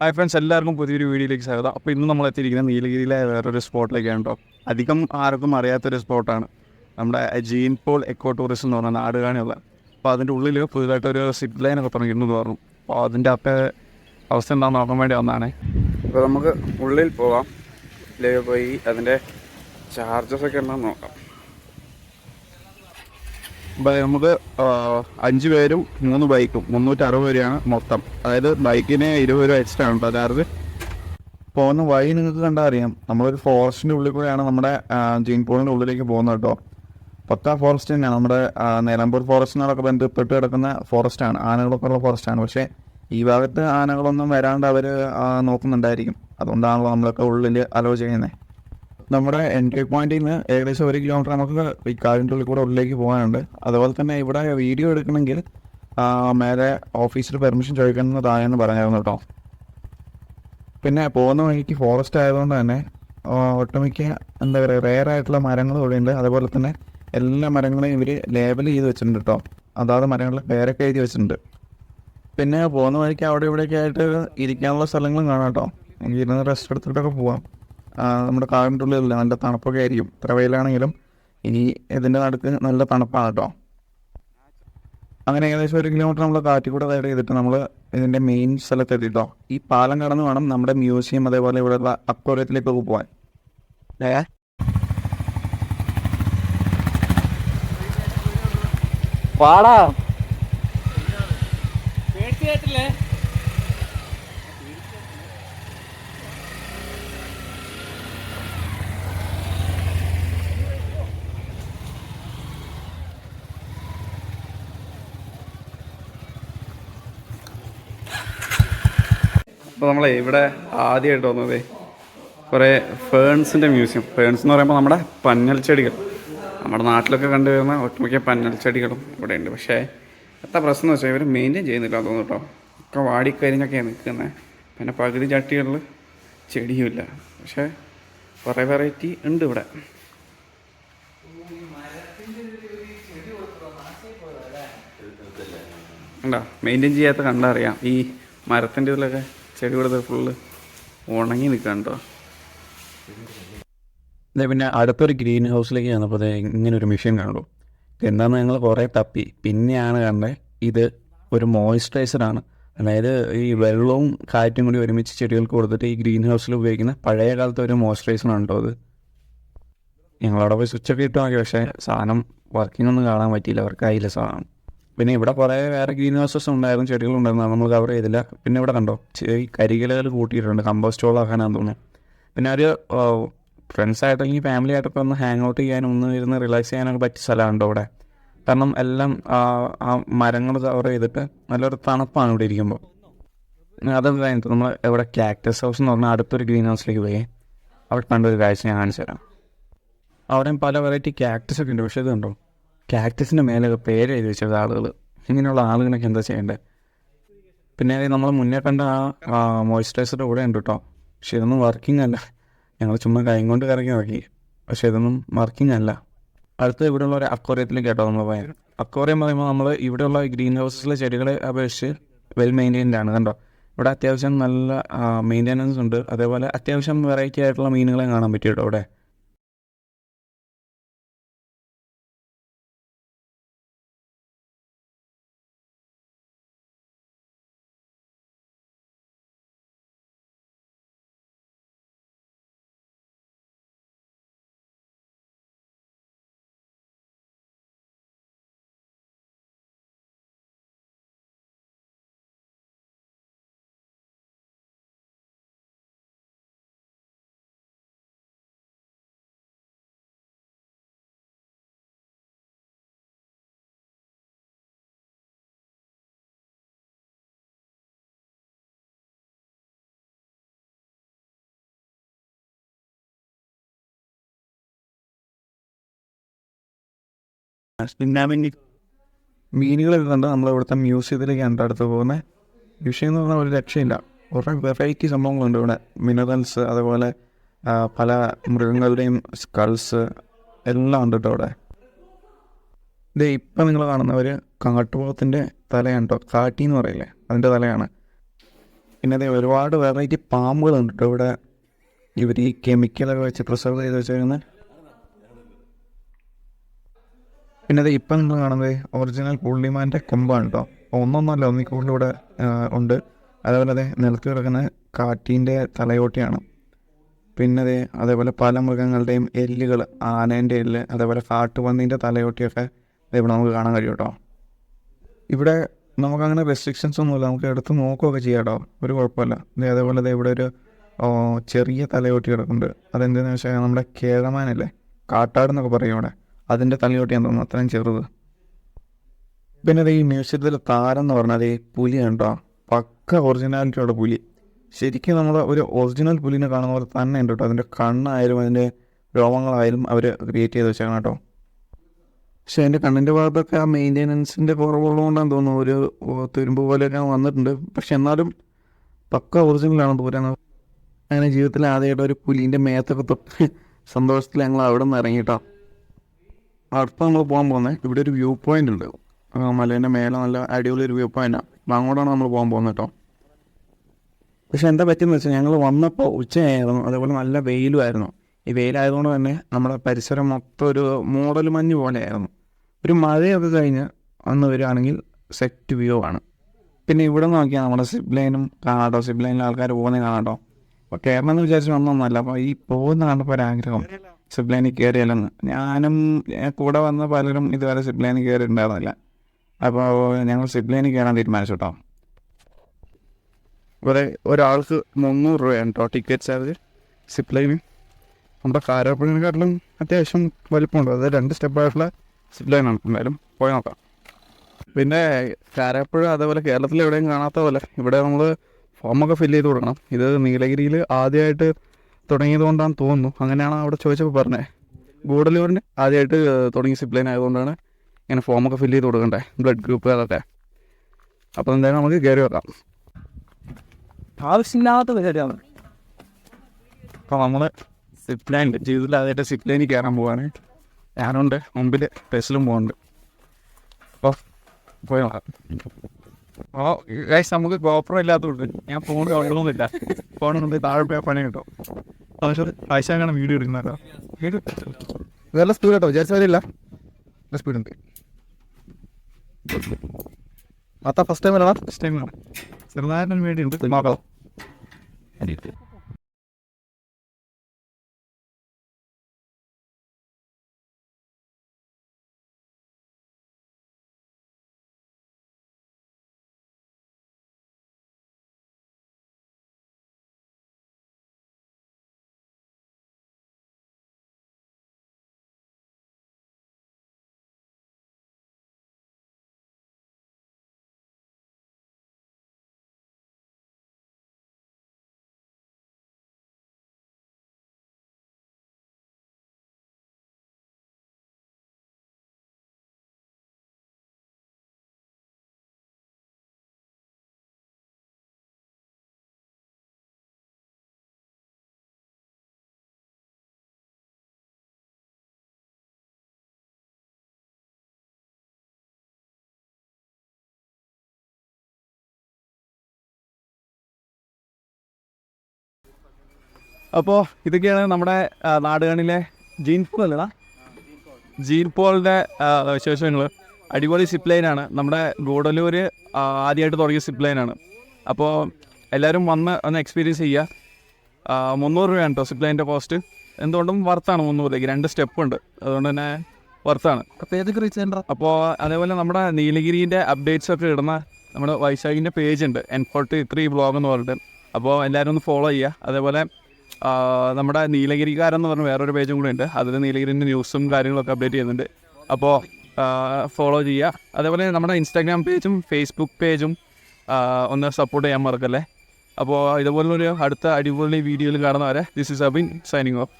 Hi friends എല്ലാവർക്കും പുതിയൊരു വീഡിയോയിലേക്ക് സ്വാഗതം. അപ്പോൾ ഇന്ന് നമ്മൾ എത്തിയിരിക്കുന്നത് നീലഗിരിയിലെ വേറൊരു സ്പോട്ടിലേക്കാണ് കേട്ടോ. അധികം ആർക്കും അറിയാത്തൊരു സ്പോട്ടാണ്. നമ്മുടെ ജീൻ പോൾ എക്കോ ടൂറിസം എന്ന് പറഞ്ഞ നാടുകാണിയുള്ള അപ്പോൾ അതിന്റെ ഉള്ളിൽ പുതുതായിട്ടൊരു സിപ്പ് ലൈനൊക്കെ തുടങ്ങിയിരുന്നു പറഞ്ഞു. അപ്പോൾ അതിന്റെ അകത്തെ അവസ്ഥ എന്താണെന്ന് നോക്കാൻ വേണ്ടി വന്നതാണേ. അപ്പോൾ നമുക്ക് ഉള്ളിൽ ഉള്ളിൽ പോയി അതിന്റെ ചാർജസ് ഒക്കെ ഉണ്ടെന്ന് നോക്കാം. നമുക്ക് അഞ്ച് പേരും മൂന്ന് ബൈക്കും മുന്നൂറ്റി അറുപത് രൂപയാണ് മൊത്തം. അതായത് ബൈക്കിന് ഇരുപത് രൂപ എക്സ്ട്രാ ഉണ്ട് അതായത് പോകുന്ന വഴി നിങ്ങൾക്ക് കണ്ടാൽ അറിയാം. നമ്മളൊരു ഫോറസ്റ്റിന്റെ ഉള്ളിൽ കൂടെയാണ് നമ്മുടെ ജീൻ പോളിന്റെ ഉള്ളിലേക്ക് പോകുന്നത് കേട്ടോ. പത്താ ഫോറസ്റ്റ് തന്നെയാണ്. നമ്മുടെ നിലമ്പൂർ ഫോറസ്റ്റിനോടൊക്കെ ബന്ധപ്പെട്ട് കിടക്കുന്ന ഫോറസ്റ്റാണ് ആനകളൊക്കെ ഉള്ള ഫോറസ്റ്റാണ് പക്ഷേ ഈ ഭാഗത്ത് ആനകളൊന്നും വരാണ്ട് അവർ നോക്കുന്നുണ്ടായിരിക്കും. അതുകൊണ്ടാണല്ലോ നമ്മളൊക്കെ ഉള്ളിൽ അലോ ചെയ്യുന്നത് നമ്മുടെ എൻട്രി പോയിന്റിൽ നിന്ന് ഏകദേശം ഒരു കിലോമീറ്റർ നമുക്ക് ഈ കാറിന്റെ ഉള്ളിൽ കൂടെ ഉള്ളിലേക്ക് പോകാനുണ്ട്. അതുപോലെ തന്നെ ഇവിടെ വീഡിയോ എടുക്കണമെങ്കിൽ മേലെ ഓഫീസിൽ പെർമിഷൻ ചോദിക്കണമെന്ന് താഴെന്ന് പറഞ്ഞായിരുന്നു കേട്ടോ. പിന്നെ പോകുന്ന വഴിക്ക് ഫോറസ്റ്റ് ആയതുകൊണ്ട് തന്നെ ഒട്ടുമിക്ക എന്താ പറയുക റെയർ ആയിട്ടുള്ള മരങ്ങൾ ഇവിടെയുണ്ട് അതുപോലെ തന്നെ എല്ലാ മരങ്ങളെയും ഇവർ ലേബൽ ചെയ്ത് വെച്ചിട്ടുണ്ട് കേട്ടോ. അതാത് മരങ്ങളിൽ പേരൊക്കെ എഴുതി വെച്ചിട്ടുണ്ട്. പിന്നെ പോകുന്ന വഴിക്ക് അവിടെ ഇവിടെയൊക്കെ ആയിട്ട് ഇരിക്കാനുള്ള സ്ഥലങ്ങളും കാണാം കേട്ടോ. ഇരുന്ന് റെസ്റ്റ് എടുത്തിട്ടൊക്കെ പോവാം. നമ്മുടെ കാറിന്റെ ഉള്ളിലല്ല നല്ല തണുപ്പൊക്കെ ആയിരിക്കും. ഇത്ര വെയിലാണെങ്കിലും ഇനി ഇതിന്റെ നടുക്ക് നല്ല തണുപ്പാണ് കേട്ടോ അങ്ങനെ ഏകദേശം ഒരു കിലോമീറ്റർ നമ്മൾ കാറ്റിക്കൂടെ റൈഡ് ചെയ്തിട്ട് നമ്മൾ ഇതിന്റെ മെയിൻ സ്ഥലത്ത് എത്തിട്ടോ ഈ പാലം കടന്ന് വേണം നമ്മുടെ മ്യൂസിയം അതേപോലെ ഇവിടെയുള്ള അക്വോറിയത്തിലേക്കൊക്കെ പോകാൻ പാടാ പാടാ അപ്പോൾ നമ്മളെ ഇവിടെ ആദ്യമായിട്ട് വന്നത് കുറേ ഫേൺസിന്റെ മ്യൂസിയം. ഫേൺസ് എന്ന് പറയുമ്പോൾ നമ്മുടെ പന്നൽ ചെടികൾ. നമ്മുടെ നാട്ടിലൊക്കെ കണ്ടുവരുന്ന ഒട്ടുമിക്ക പന്നൽ ചെടികളും ഇവിടെ ഉണ്ട്. പക്ഷേ എത്ര പ്രശ്നം എന്ന് വെച്ചാൽ ഇവർ മെയിന്റെയിൻ ചെയ്യുന്നില്ല തോന്നുന്നു കേട്ടോ. ഒക്കെ വാടിക്കരിഞ്ഞൊക്കെയാണ് നിൽക്കുന്നത് പിന്നെ പകുതി ചട്ടികളിൽ ചെടിയുമില്ല. പക്ഷേ കുറേ വെറൈറ്റി ഉണ്ട് ഇവിടെ. ഉണ്ടോ? മെയിന്റെയിൻ ചെയ്യാത്ത കണ്ടറിയാം. ഈ മരത്തിന്റെ ഇതിലൊക്കെ ചെടി ഇവിടെ ഫുള്ള് ഉണങ്ങി നിൽക്കണ്ടോ അതെ പിന്നെ അടുത്തൊരു ഗ്രീൻ ഹൗസിലേക്ക് ചെന്നപ്പോൾ ഇങ്ങനെ ഒരു മെഷീൻ കണ്ടു. എന്താന്ന് ഞങ്ങൾ കുറേ തപ്പി. പിന്നെയാണ് കണ്ടത് ഇത് ഒരു മോയിസ്ചറൈസറാണ് അതായത് ഈ വെള്ളവും കാറ്റും കൂടി ഒരുമിച്ച് ചെടികൾക്ക് കൊടുത്തിട്ട് ഈ ഗ്രീൻ ഹൗസിൽ ഉപയോഗിക്കുന്ന പഴയ കാലത്തെ ഒരു മോയിസ്ചറൈസറാണ് കേട്ടോ അത്. ഞങ്ങളവിടെ പോയി സ്വിച്ചൊക്കെ ഇട്ട് നോക്കി. പക്ഷേ സാധനം വർക്കിംഗ് ഒന്നും കാണാൻ പറ്റിയില്ല. വർക്കായില്ല സാധനം. പിന്നെ ഇവിടെ കുറേ വേറെ ഗ്രീൻ ഹൗസസ് ഉണ്ടായിരുന്നു ചെടികളുണ്ടായിരുന്നു നമ്മൾ കവർ ചെയ്തില്ല. പിന്നെ ഇവിടെ കണ്ടോ ഈ കരികിലകൾ കൂട്ടിയിട്ടുണ്ട് കമ്പോസ്റ്റ് ആക്കാനാന്ന് തോന്നുന്നു. പിന്നെ ഒരു ഫ്രണ്ട്സ് ആയിട്ട് അല്ലെങ്കിൽ ഫാമിലി ആയിട്ടൊക്കെ ഒന്ന് ഹാങ് ഔട്ട് ചെയ്യാനും ഒന്ന് ഇരുന്ന് റിലാക്സ് ചെയ്യാനൊക്കെ പറ്റിയ സ്ഥലമുണ്ടോ ഇവിടെ. കാരണം എല്ലാം ആ, മരങ്ങൾ കവർ ചെയ്തിട്ട് നല്ലൊരു തണുപ്പാണ് ഇവിടെ ഇരിക്കുമ്പോൾ. അത് കഴിഞ്ഞിട്ട് നമ്മൾ ഇവിടെ ക്യാക്ടസ് ഹൗസ് എന്ന് പറഞ്ഞാൽ അടുത്തൊരു ഗ്രീൻ ഹൗസിലേക്ക് പോയി. അവിടെ കണ്ടൊരു കാഴ്ച ഞാൻ കാണിച്ചു തരാം. അവിടെയും പല വെറൈറ്റി ക്യാക്ടസ് ഒക്കെ ഉണ്ട് പക്ഷേ ഇത് കണ്ടോ? ക്യാക്ടസിന്റെ മേലെ പേര് എഴുതി വെച്ചത് ആളുകൾ ഇങ്ങനെയുള്ള ആളുകളൊക്കെ എന്താ ചെയ്യേണ്ടത് പിന്നെ നമ്മൾ മുന്നേ കണ്ട ആ മോയ്സ്ചറൈസറുടെ കൂടെ ഉണ്ട് കേട്ടോ പക്ഷെ ഇതൊന്നും വർക്കിംഗ് അല്ല. ഞങ്ങൾ ചുമ്മാ കൈ കൊണ്ട് കറങ്ങി നോക്കി. പക്ഷെ ഇതൊന്നും വർക്കിംഗ് അല്ല. അടുത്ത് ഇവിടെയുള്ള ഒരു അക്വോറിയത്തിലേക്ക് കേട്ടോ നമ്മൾ പോയത് അക്വോറിയം പറയുമ്പോൾ നമ്മൾ ഇവിടെയുള്ള ഗ്രീൻ ഹൗസസിലെ ചെടികളെ അപേക്ഷിച്ച് വെൽ മെയിന്റൈൻഡ് ആണ്. കണ്ടോ? ഇവിടെ അത്യാവശ്യം നല്ല മെയിന്റെനൻസ് ഉണ്ട്. അതേപോലെ അത്യാവശ്യം വെറൈറ്റി ആയിട്ടുള്ള മീനുകളെ കാണാൻ പറ്റും കേട്ടോ ഇവിടെ. മീനുകളൊക്കെ കണ്ട് നമ്മൾ ഇവിടുത്തെ മ്യൂസിയത്തിലേക്ക് എന്റെ അടുത്ത് പോകുന്നത് വിഷയം എന്ന് പറഞ്ഞാൽ ഒരു രക്ഷയില്ല. കുറേ വെറൈറ്റി സംഭവങ്ങളുണ്ട് ഇവിടെ. മിനറൽസ് അതുപോലെ പല മൃഗങ്ങളുടെയും സ്കൾസ് എല്ലാം ഉണ്ട് കേട്ടോ അവിടെ ഇത് ഇപ്പം നിങ്ങൾ കാണുന്നവർ കാട്ടുപോകത്തിന്റെ തലയാണ് കേട്ടോ. കാട്ടി എന്ന് പറയില്ലേ? അതിന്റെ തലയാണ്. പിന്നെ അതേ ഒരുപാട് വെറൈറ്റി പാമ്പുകളുണ്ട് കേട്ടോ ഇവിടെ. ഇവർ ഈ കെമിക്കലൊക്കെ വെച്ച് പ്രിസർവ് ചെയ്ത് വെച്ചേക്കുന്നത് പിന്നെ അത് ഇപ്പം നിങ്ങൾ കാണുന്നത് ഒറിജിനൽ പുള്ളിമാന്റെ കൊമ്പാണ് കേട്ടോ ഒന്നൊന്നല്ല ഒന്നി കൂടുതൽ ഇവിടെ ഉണ്ട്. അതേപോലെ അതെ നിലത്ത് കിടക്കുന്ന കാറ്റീന്റെ തലയോട്ടിയാണ്. പിന്നെ അതെ അതേപോലെ പല മൃഗങ്ങളുടെയും എല്ലുകൾ ആനേന്റെ എല്ല് അതേപോലെ കാട്ടുപന്നീന്റെ തലയോട്ടിയൊക്കെ ഇവിടെ നമുക്ക് കാണാൻ കഴിയും കേട്ടോ ഇവിടെ നമുക്കങ്ങനെ റെസ്ട്രിക്ഷൻസ് ഒന്നുമില്ല. നമുക്ക് എടുത്ത് നോക്കുകയൊക്കെ ചെയ്യാം കേട്ടോ ഒരു കുഴപ്പമില്ല. അതേപോലെ അതെ ഇവിടെ ഒരു ചെറിയ തലയോട്ടി കിടക്കുന്നുണ്ട്. അതെന്താണെന്ന് വെച്ചാൽ നമ്മുടെ കേഴമാനല്ലേ കാട്ടാട് എന്നൊക്കെ പറയും ഇവിടെ. അതിന്റെ ഞാൻ തോന്നുന്നു അത്രയും ചെറുത്. പിന്നെ അത് ഈ മ്യൂസിയത്തിൽ താരം എന്ന് പറഞ്ഞാൽ ഈ കണ്ടോ? പക്ക ഒറിജിനാലിറ്റിയുള്ള പുലി. ശരിക്കും നമ്മൾ ഒരു ഒറിജിനൽ പുലിനെ കാണുന്ന പോലെ തന്നെ ഉണ്ട് കേട്ടോ. അതിന്റെ കണ്ണായാലും അതിന്റെ രോമങ്ങളായാലും അവർ ക്രിയേറ്റ് ചെയ്ത് വെച്ചേക്കണം കേട്ടോ. പക്ഷേ അതിന്റെ കണ്ണിന്റെ ഭാഗത്തൊക്കെ ആ മെയിന്റെനൻസിന്റെ കുറവുള്ളതുകൊണ്ടാണ് തോന്നുന്നു ഒരു തുരുമ്പ് പോലെയൊക്കെ വന്നിട്ടുണ്ട്. പക്ഷെ എന്നാലും പക്ക ഒറിജിനലാണ് പോരാന്ന് അങ്ങനെ ജീവിതത്തിൽ ആദ്യമായിട്ട് ഒരു പുലീന്റെ മേത്തൊക്കെ തൊട്ട് സന്തോഷത്തിൽ ഞങ്ങൾ അവിടെ നിന്ന് ഇറങ്ങിയിട്ടോ അടുത്ത നമ്മൾ പോകാൻ പോകുന്നത് ഇവിടെ ഒരു വ്യൂ പോയിന്റ് ഉണ്ട്. മലേന്റെ മേലെ നല്ല അടിപൊളി ഒരു വ്യൂ പോയിന്റാണ് അപ്പം അങ്ങോട്ടാണ് നമ്മൾ പോകാൻ പോകുന്നത് കേട്ടോ. പക്ഷെ എന്താ പറ്റിയെന്ന് വെച്ചാൽ ഞങ്ങൾ വന്നപ്പോൾ ഉച്ചയായിരുന്നു. അതേപോലെ നല്ല വെയിലുമായിരുന്നു ഈ വെയിലായതുകൊണ്ട് തന്നെ നമ്മുടെ പരിസരം മൊത്തം ഒരു മൂടൽ മഞ്ഞ് പോലെയായിരുന്നു. ഒരു മഴയൊക്കെ കഴിഞ്ഞ് വന്ന് വരികയാണെങ്കിൽ സെറ്റ് വ്യൂ ആണ്. പിന്നെ ഇവിടെ നോക്കിയാൽ നമ്മുടെ സിബ് ലൈനും കാണാട്ടോ സിബ് ലൈനിൽ ആൾക്കാർ പോകുന്നത് കാണാട്ടോ അപ്പോൾ എന്ന് വിചാരിച്ച് വന്നൊന്നുമല്ല അപ്പോൾ ഈ പോകുന്ന കണ്ടപ്പോൾ ഒരാഗ്രഹം. സിബ് ലൈനിൽ കയറിയല്ലെന്ന്. ഞാനും കൂടെ വന്ന പലരും ഇതുവരെ സിബ് ലൈനിൽ കയറിയിട്ടുണ്ടായിരുന്നില്ല. അപ്പോൾ ഞങ്ങൾ ലൈനിൽ കയറാൻ തീരുമാനിച്ചു കേട്ടോ ഇവിടെ ഒരാൾക്ക് മുന്നൂറ് രൂപയാണ് കേട്ടോ ടിക്കറ്റ് ചാർജ് സിപ്പ് ലൈന് നമ്മുടെ കാരാപ്പുഴനെക്കാട്ടിലും അത്യാവശ്യം വലിപ്പമുണ്ട്. അത് രണ്ട് സ്റ്റെപ്പായിട്ടുള്ള സിപ്പ് ലൈനാണ് എന്തായാലും പോയി നോക്കാം. പിന്നെ കാരാപ്പുഴ അതേപോലെ കേരളത്തിൽ എവിടെയും കാണാത്ത പോലെ ഇവിടെ നമ്മൾ ഫോമൊക്കെ ഫില്ല് ചെയ്ത് കൊടുക്കണം. ഇത് നീലഗിരിയിൽ ആദ്യമായിട്ട് തുടങ്ങിയത് കൊണ്ടാണ് തോന്നുന്നു. അങ്ങനെയാണ് അവിടെ ചോദിച്ചപ്പോൾ പറഞ്ഞത് ഗൂഡല്ലൂരിന് ആദ്യമായിട്ട് തുടങ്ങിയ സിപ്ലൈൻ ലൈൻ ആയതുകൊണ്ടാണ് ഇങ്ങനെ ഫോമൊക്കെ ഫില്ല് ചെയ്ത് കൊടുക്കണ്ടേ. ബ്ലഡ് ഗ്രൂപ്പ് അതൊക്കെ. അപ്പോൾ എന്തായാലും നമുക്ക് കയറി വെക്കാം. ആവശ്യമില്ലാത്ത പരിപാടിയാണ്. അപ്പോൾ നമ്മൾ സിപ്ലൈൻ ലൈൻ ജീവിതത്തിൽ ആദ്യമായിട്ട് സിപ്പ് ലൈനിൽ കയറാൻ പോവാണ്. ഞാനുണ്ട് മുമ്പിൽ ബസ്സിലും പോകുന്നുണ്ട് അപ്പോൾ പോയി നോക്കാം. ഓ ഗൈസ് നമുക്ക് ഗോപ്രോ ഇല്ലാത്തതുകൊണ്ട് ഞാൻ ഫോൺ കൊള്ളണമെന്നില്ല ഫോൺ കൊണ്ട് താഴെ പോയാൽ പണി കിട്ടും. ആഴ്ച വീഡിയോ എടുക്കുന്നല്ലോ വീഡിയോ നല്ല സ്പീഡ് കേട്ടോ വിചാരിച്ച വരില്ല നല്ല സ്പീഡ് ഉണ്ട്. അത്ത ഫസ്റ്റ് ടൈം അല്ല ഫസ്റ്റ് ടൈമാണ് ചെറുതായിട്ടൊരു വേണ്ടിയുണ്ട് നോക്കാം അപ്പോൾ ഇതൊക്കെയാണ് നമ്മുടെ നാടുകളിലെ നാടുകാണിലെ ജീൻ പോൾ അല്ലടാ. ജീൻ പോളിന്റെ വിശേഷങ്ങൾ അടിപൊളി സിപ്പ് ലൈനാണ് നമ്മുടെ ഗൂഡല്ലൂർ ആദ്യമായിട്ട് തുടങ്ങിയ സിപ്പ് ലൈനാണ് അപ്പോൾ എല്ലാവരും വന്ന് ഒന്ന് എക്സ്പീരിയൻസ് ചെയ്യുക മുന്നൂറ് രൂപയാണ് കേട്ടോ സിപ്പ് ലൈനിന്റെ കോസ്റ്റ് എന്തുകൊണ്ടും വർത്താണ് രൂപയ്ക്ക് രണ്ട് സ്റ്റെപ്പ് ഉണ്ട്. അതുകൊണ്ട് തന്നെ വർത്താണ് അപ്പോൾ അതേപോലെ നമ്മുടെ നീലഗിരിന്റെ അപ്ഡേറ്റ്സ് ഒക്കെ ഇടുന്ന നമ്മുടെ വൈശാഖിന്റെ പേജ് ഉണ്ട്. എൻ ഫോർട്ടി ത്രീ ബ്ലോഗ് എന്ന് പറഞ്ഞിട്ട്. അപ്പോൾ എല്ലാവരും ഒന്ന് ഫോളോ ചെയ്യുക അതേപോലെ നമ്മുടെ നീലഗിരിക്കാരൻ എന്ന് പറഞ്ഞ വേറൊരു പേജും കൂടെ ഉണ്ട്. അതിൽ നീലഗിരിന്റെ ന്യൂസും കാര്യങ്ങളൊക്കെ അപ്ഡേറ്റ് ചെയ്യുന്നുണ്ട്. അപ്പോൾ ഫോളോ ചെയ്യുക. അതേപോലെ നമ്മുടെ ഇൻസ്റ്റാഗ്രാം പേജും ഫേസ്ബുക്ക് പേജും ഒന്ന് സപ്പോർട്ട് ചെയ്യാൻ മറക്കല്ലേ? അപ്പോൾ ഇതുപോലൊരു അടുത്ത അടിപൊളി വീഡിയോയിൽ കാണുന്നവരെ this is Abin signing off